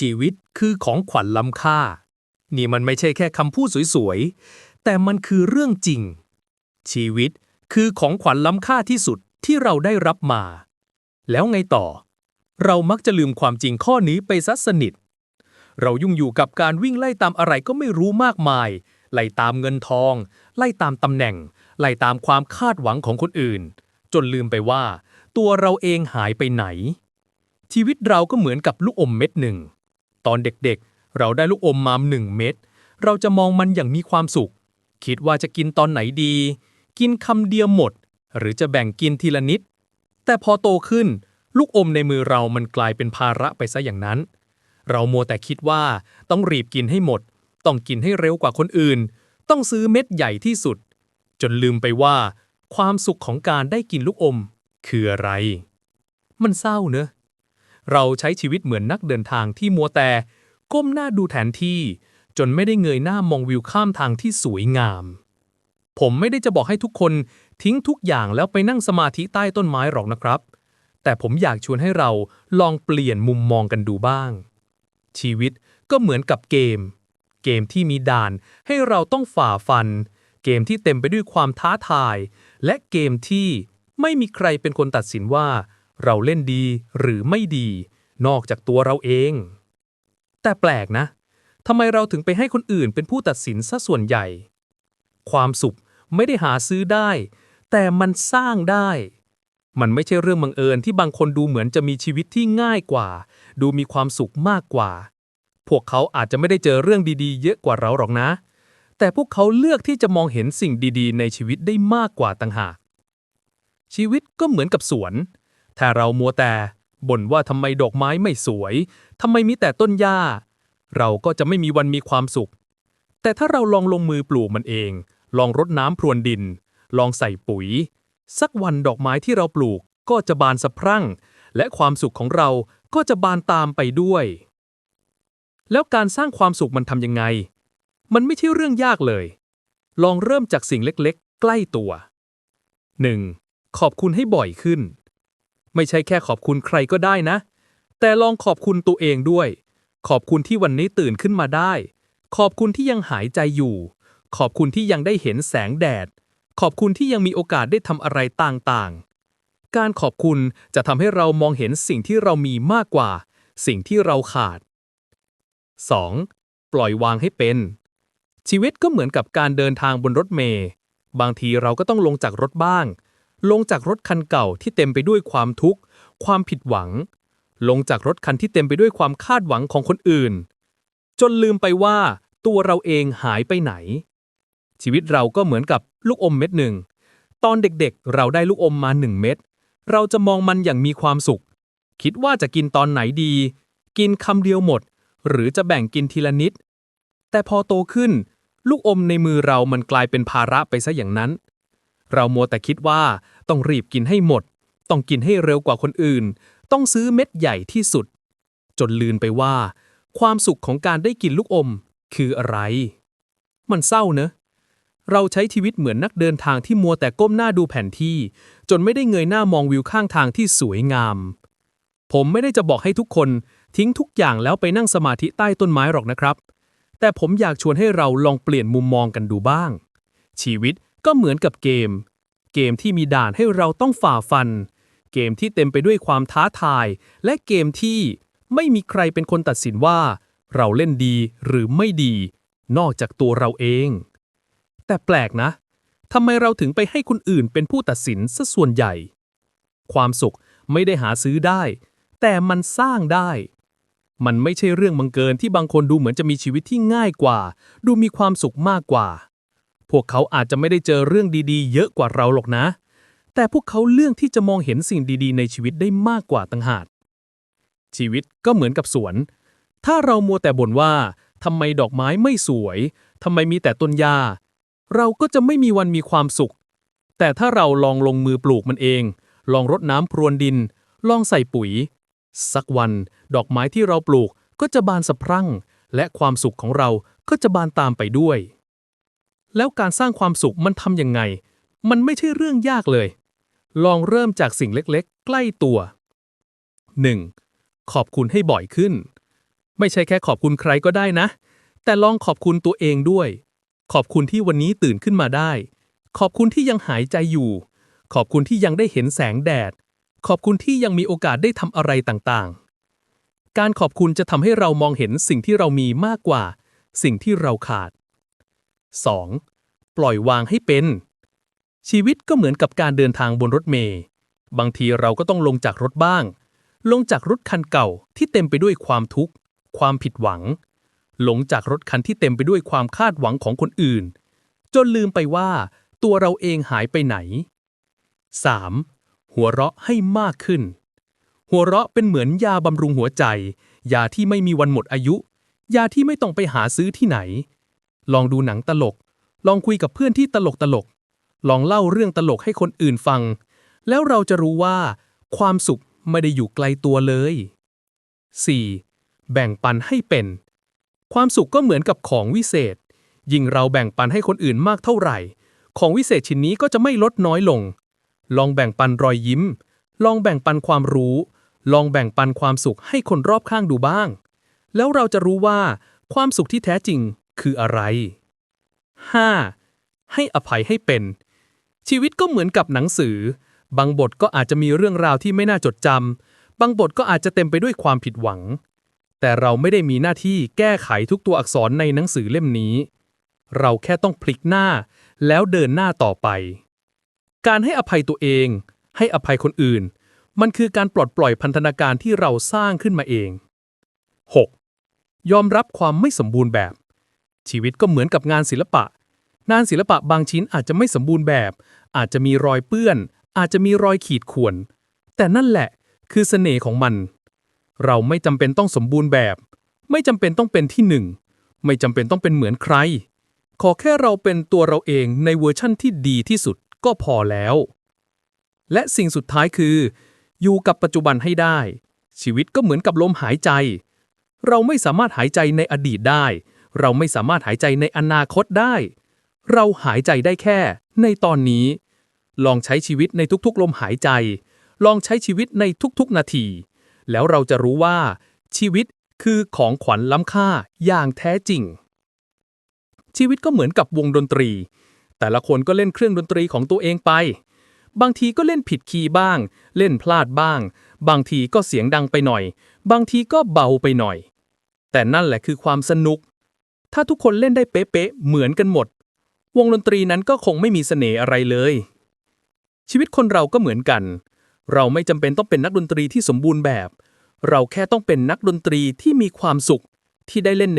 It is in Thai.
ชีวิตคือของขวัญล้ำค่า นี่มันไม่ใช่แค่คำพูดสวยๆ แต่มันคือเรื่องจริง ชีวิตคือของขวัญล้ำค่าที่สุดที่เราได้รับมา แล้วไงต่อ เรามักจะลืมความจริงข้อนี้ไปซะสนิท เรายุ่งอยู่กับการวิ่งไล่ตามอะไรก็ไม่รู้มากมาย ไล่ตามเงินทอง ไล่ตามตำแหน่ง ไล่ตามความคาดหวังของคนอื่น จนลืมไปว่า ตัวเราเองหายไปไหน ชีวิตเราก็เหมือนกับลูกอมเม็ดหนึ่ง ตอนเด็กๆ เราได้ลูกอมมาหนึ่งเม็ด เราจะมองมันอย่างมีความสุข คิดว่าจะกินตอนไหนดี กินคำเดียวหมด หรือจะแบ่งกินทีละนิด แต่พอโตขึ้น ลูกอมในมือเรามันกลายเป็นภาระไปซะอย่างนั้น เรามัวแต่คิดว่าต้องรีบกินให้หมด ต้องกินให้เร็วกว่าคนอื่น ต้องซื้อเม็ดใหญ่ที่สุด จนลืมไปว่า ความสุขของการได้กินลูกอม คืออะไร มันเศร้าเนอะ เราใช้ชีวิตเหมือนนักเดินทางที่มัวแต่ ก้มหน้าดูแผนที่ จนไม่ได้เงยหน้ามองวิวข้ามทางที่สวยงาม ผมไม่ได้จะบอกให้ทุกคนทิ้งทุกอย่างแล้วไปนั่งสมาธิใต้ต้นไม้หรอกนะครับ แต่ผมอยากชวนให้เราลองเปลี่ยนมุมมองกันดูบ้าง ชีวิตก็เหมือนกับเกม เกมที่มีด่านให้เราต้องฝ่าฟัน เกมที่เต็มไปด้วยความท้าทาย และเกมที่ไม่มีใครเป็นคนตัดสินว่า เราเล่นดีหรือไม่ดี นอกจากตัวเราเอง แต่แปลกนะทำไมเราถึงไปให้คนอื่นเป็นผู้ตัดสินซะส่วนใหญ่ ความสุขไม่ได้หาซื้อได้ แต่มันสร้างได้ มันไม่ใช่เรื่องบังเอิญที่บางคนดูเหมือนจะมีชีวิตที่ง่ายกว่า ดูมีความสุขมากกว่า พวกเขาอาจจะไม่ได้เจอเรื่องดีๆ เยอะกว่าเราหรอกนะ แต่พวกเขาเลือกที่จะมองเห็นสิ่งดีๆ ในชีวิตได้มากกว่าต่างหากชีวิตก็เหมือนกับสวน ถ้าเรามัวแต่บ่นว่าทำไมดอกไม้ไม่สวยทำไมมีแต่ต้นหญ้า เราก็จะไม่มีวันมีความสุข แต่ถ้าเราลองลงมือปลูกมันเอง ลองรดน้ำพรวนดิน ลองใส่ปุ๋ย สักวันดอกไม้ที่เราปลูกก็จะบานสะพรั่ง และความสุขของเราก็จะบานตามไปด้วย แล้วการสร้างความสุขมันทำยังไง มันไม่ใช่เรื่องยากเลย ลองเริ่มจากสิ่งเล็กๆ ใกล้ตัว 1. ขอบคุณให้บ่อยขึ้น ไม่ใช่แค่ขอบคุณใครก็ได้นะ แต่ลองขอบคุณตัวเองด้วย ขอบคุณที่วันนี้ตื่นขึ้นมาได้ ขอบคุณที่ยังหายใจอยู่ ขอบคุณที่ยังได้เห็นแสงแดด ขอบคุณที่ยังมีโอกาสได้ทำอะไรต่างๆ การขอบคุณจะทำให้เรามองเห็นสิ่งที่เรามีมากกว่า สิ่งที่เราขาด 2. ปล่อยวางให้เป็น ชีวิตก็เหมือนกับการเดินทางบนรถเมล์บางทีเราก็ต้องลงจากรถบ้าง ลงจากรถคันเก่าที่เต็มไปด้วยความทุกข์ ความผิดหวัง ลงจากรถคันที่เต็มไปด้วยความคาดหวังของคนอื่น จนลืมไปว่าตัวเราเองหายไปไหน ชีวิตเราก็เหมือนกับลูกอมเม็ดหนึ่ง ตอนเด็กๆ เราได้ลูกอมมาหนึ่งเม็ด เราจะมองมันอย่างมีความสุข คิดว่าจะกินตอนไหนดี กินคำเดียวหมด หรือจะแบ่งกินทีละนิด แต่พอโตขึ้น ลูกอมในมือเรามันกลายเป็นภาระไปซะอย่างนั้น เรามัวแต่คิดว่าต้องรีบกินให้หมด ต้องกินให้เร็วกว่าคนอื่น ต้องซื้อเม็ดใหญ่ที่สุด จนลืมไปว่า ความสุขของการได้กินลูกอม คืออะไร มันเศร้าเนอะเราใช้ชีวิตเหมือนนักเดินทางที่มัวแต่ก้มหน้าดูแผนที่ จนไม่ได้เงยหน้ามองวิวข้างทางที่สวยงาม ผมไม่ได้จะบอกให้ทุกคนทิ้งทุกอย่างแล้วไปนั่งสมาธิใต้ต้นไม้หรอกนะครับ แต่ผมอยากชวนให้เราลองเปลี่ยนมุมมองกันดูบ้าง ชีวิต ก็เหมือนกับเกม เกมที่มีด่านให้เราต้องฝ่าฟัน เกมที่เต็มไปด้วยความท้าทาย และเกมที่ไม่มีใครเป็นคนตัดสินว่า เราเล่นดีหรือไม่ดี นอกจากตัวเราเอง แต่แปลกนะทำไมเราถึงไปให้คนอื่นเป็นผู้ตัดสินซะส่วนใหญ่ ความสุขไม่ได้หาซื้อได้ แต่มันสร้างได้ มันไม่ใช่เรื่องบังเกินที่บางคนดูเหมือนจะมีชีวิตที่ง่ายกว่า ดูมีความสุขมากกว่า พวกเขาอาจจะไม่ได้เจอเรื่องดีๆ เยอะกว่าเราหรอกนะ แต่พวกเขาเลือกที่จะมองเห็นสิ่งดีๆ ในชีวิตได้มากกว่าต่างหาก ชีวิตก็เหมือนกับสวน ถ้าเรามัวแต่บ่นว่าทำไมดอกไม้ไม่สวยทำไมมีแต่ต้นหญ้า เราก็จะไม่มีวันมีความสุข แต่ถ้าเราลองลงมือปลูกมันเอง ลองรดน้ำพรวนดิน ลองใส่ปุ๋ย สักวันดอกไม้ที่เราปลูกก็จะบานสะพรั่ง และความสุขของเราก็จะบานตามไปด้วย แล้วการสร้างความสุขมันทำยังไง มันไม่ใช่เรื่องยากเลย ลองเริ่มจากสิ่งเล็กๆ ใกล้ตัว 1. ขอบคุณให้บ่อยขึ้น ไม่ใช่แค่ขอบคุณใครก็ได้นะ แต่ลองขอบคุณตัวเองด้วย ขอบคุณที่วันนี้ตื่นขึ้นมาได้ ขอบคุณที่ยังหายใจอยู่ ขอบคุณที่ยังได้เห็นแสงแดด ขอบคุณที่ยังมีโอกาสได้ทำอะไรต่างๆ การขอบคุณจะทำให้เรามองเห็นสิ่งที่เรามีมากกว่า สิ่งที่เราขาด 2. ปล่อยวางให้เป็น ชีวิตก็เหมือนกับการเดินทางบนรถเมล์บางทีเราก็ต้องลงจากรถบ้าง ลงจากรถคันเก่าที่เต็มไปด้วยความทุกข์ ความผิดหวังลงจากรถคันที่เต็มไปด้วยความคาดหวังของคนอื่น จนลืมไปว่า ตัวเราเองหายไปไหน 3. หัวเราะให้มากขึ้น หัวเราะเป็นเหมือนยาบำรุงหัวใจ ยาที่ไม่มีวันหมดอายุ ยาที่ไม่ต้องไปหาซื้อที่ไหน ลองดูหนังตลก ลองคุยกับเพื่อนที่ตลกตลก ลองเล่าเรื่องตลกให้คนอื่นฟัง แล้วเราจะรู้ว่า ความสุขไม่ได้อยู่ไกลตัวเลย 4. แบ่งปันให้เป็น ความสุขก็เหมือนกับของวิเศษ ยิ่งเราแบ่งปันให้คนอื่นมากเท่าไหร่ ของวิเศษชิ้นนี้ก็จะไม่ลดน้อยลง ลองแบ่งปันรอยยิ้ม ลองแบ่งปันความรู้ ลองแบ่งปันความสุขให้คนรอบข้างดูบ้าง แล้วเราจะรู้ว่าความสุขที่แท้จริง คืออะไร 5. ให้อภัยให้เป็น ชีวิตก็เหมือนกับหนังสือ บางบทก็อาจจะมีเรื่องราวที่ไม่น่าจดจำบางบทก็อาจจะเต็มไปด้วยความผิดหวัง แต่เราไม่ได้มีหน้าที่แก้ไขทุกตัวอักษรในหนังสือเล่มนี้ เราแค่ต้องพลิกหน้า แล้วเดินหน้าต่อไป การให้อภัยตัวเอง ให้อภัยคนอื่น มันคือการปลดปล่อยพันธนาการที่เราสร้างขึ้นมาเอง 6. ยอมรับความไม่สมบูรณ์แบบ ชีวิตก็เหมือนกับงานศิลปะ งานศิลปะบางชิ้นอาจจะไม่สมบูรณ์แบบ อาจจะมีรอยเปื้อน อาจจะมีรอยขีดข่วน แต่นั่นแหละคือเสน่ห์ของมัน เราไม่จำเป็นต้องสมบูรณ์แบบ ไม่จำเป็นต้องเป็นที่หนึ่ง ไม่จำเป็นต้องเป็นเหมือนใคร ขอแค่เราเป็นตัวเราเองในเวอร์ชั่นที่ดีที่สุดก็พอแล้ว และสิ่งสุดท้ายคือ อยู่กับปัจจุบันให้ได้ ชีวิตก็เหมือนกับลมหายใจ เราไม่สามารถหายใจในอดีตได้ เราไม่สามารถหายใจในอนาคตได้ เราหายใจได้แค่ ในตอนนี้ ลองใช้ชีวิตในทุกๆ ลมหายใจ ลองใช้ชีวิตในทุกๆ นาที แล้วเราจะรู้ว่า ชีวิตคือของขวัญล้ำค่าอย่างแท้จริง ชีวิตก็เหมือนกับวงดนตรี แต่ละคนก็เล่นเครื่องดนตรีของตัวเองไป บางทีก็เล่นผิดคีย์บ้าง เล่นพลาดบ้าง บางทีก็เสียงดังไปหน่อย บางทีก็เบาไปหน่อย แต่นั่นแหละคือความสนุก ถ้าทุกคนเล่นได้เป๊ะๆเหมือนกันหมด วงดนตรีนั้นก็คงไม่มีเสน่ห์อะไรเลย ชีวิตคนเราก็เหมือนกัน เราไม่จำเป็นต้องเป็นนักดนตรีที่สมบูรณ์แบบ เราแค่ต้องเป็นนักดนตรีที่มีความสุขที่ได้เล่นใน